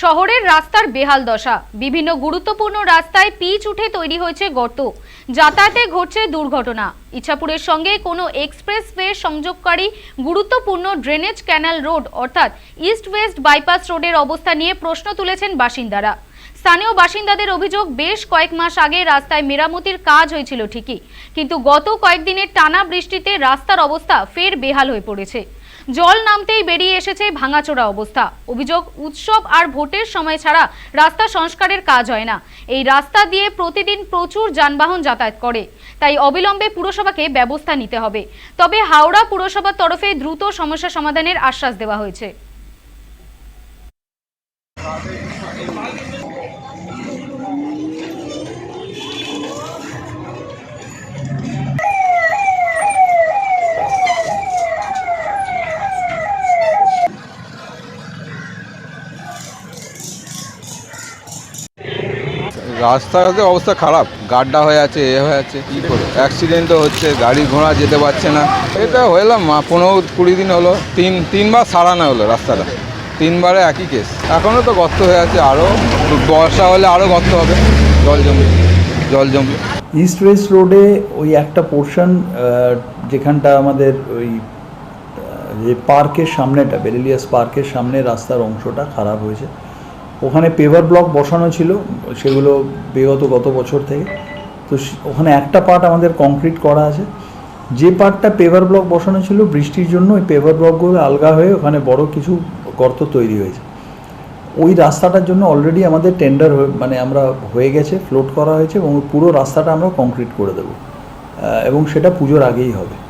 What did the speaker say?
শহরের রাস্তার বেহাল দশা। বিভিন্ন গুরুত্বপূর্ণ রাস্তায় পিচ উঠে তৈরি হয়েছে গর্ত। যাতায়াতে ঘটছে দুর্ঘটনা। ইছাপুরের সঙ্গে কোনো এক্সপ্রেসওয়ে সংযোগকারী গুরুত্বপূর্ণ ড্রেনেজ ক্যানাল রোড, অর্থাৎ ইস্ট ওয়েস্ট বাইপাস রোডের অবস্থা নিয়ে প্রশ্ন তুলেছেন বাসিন্দারা। স্থানীয় বাসিন্দাদের অভিযোগ, বেশ কয়েক মাস আগে রাস্তায় মেরামতির কাজ হয়েছিল ঠিকই। কিন্তু গত কয়েকদিনের টানা বৃষ্টিতে রাস্তার অবস্থা ফের বেহাল হয়ে পড়েছে। জল নামতেই বেরিয়ে এসেছে ভাঙাচোরা অবস্থা। অভিযোগ, উৎসব আর ভোটের সময় ছাড়া রাস্তা সংস্কারের কাজ হয় না। এই রাস্তা দিয়ে প্রতিদিন প্রচুর যানবাহন যাতায়াত করে। তাই অবিলম্বে পুরসভাকে ব্যবস্থা নিতে হবে। তবে হাওড়া পুরসভার তরফে দ্রুত সমস্যা সমাধানের আশ্বাস দেওয়া হয়েছে। রাস্তাঘাটের অবস্থা খারাপ, গাড্ডা হয়ে আছে, এ হয়ে আছে, কী করে? অ্যাক্সিডেন্টও হচ্ছে, গাড়ি ঘোড়া যেতে পারছে না। এটা হলাম পনেরো কুড়ি দিন হলো, তিন, তিনবার সারানো হলো রাস্তাটা। তিনবারে একই কেস এখনও তো গর্ত হয়ে আছে আরও বর্ষা হলে আরও গর্ত হবে, জল জমবে জল জমবে। ইস্ট ওয়েস্ট রোডে ওই একটা পোর্শন যেখানটা আমাদের ওই যে পার্কের সামনেটা বেরিলিয়াস পার্কের সামনে রাস্তার অংশটা খারাপ হয়েছে। ওখানে পেভার ব্লক বসানো ছিল, সেগুলো বিগত গত বছর থেকে। তো ওখানে একটা পার্ট আমাদের কংক্রিট করা আছে। যে পার্টটা পেভার ব্লক বসানো ছিল, বৃষ্টির জন্য ওই পেভার ব্লকগুলো আলগা হয়ে ওখানে বড় কিছু গর্ত তৈরি হয়েছে। ওই রাস্তাটার জন্য অলরেডি আমাদের টেন্ডার মানে আমরা হয়ে গেছে ফ্লোট করা হয়েছে এবং পুরো রাস্তাটা আমরা কংক্রিট করে দেবো। এবং সেটা পুজোর আগেই হবে।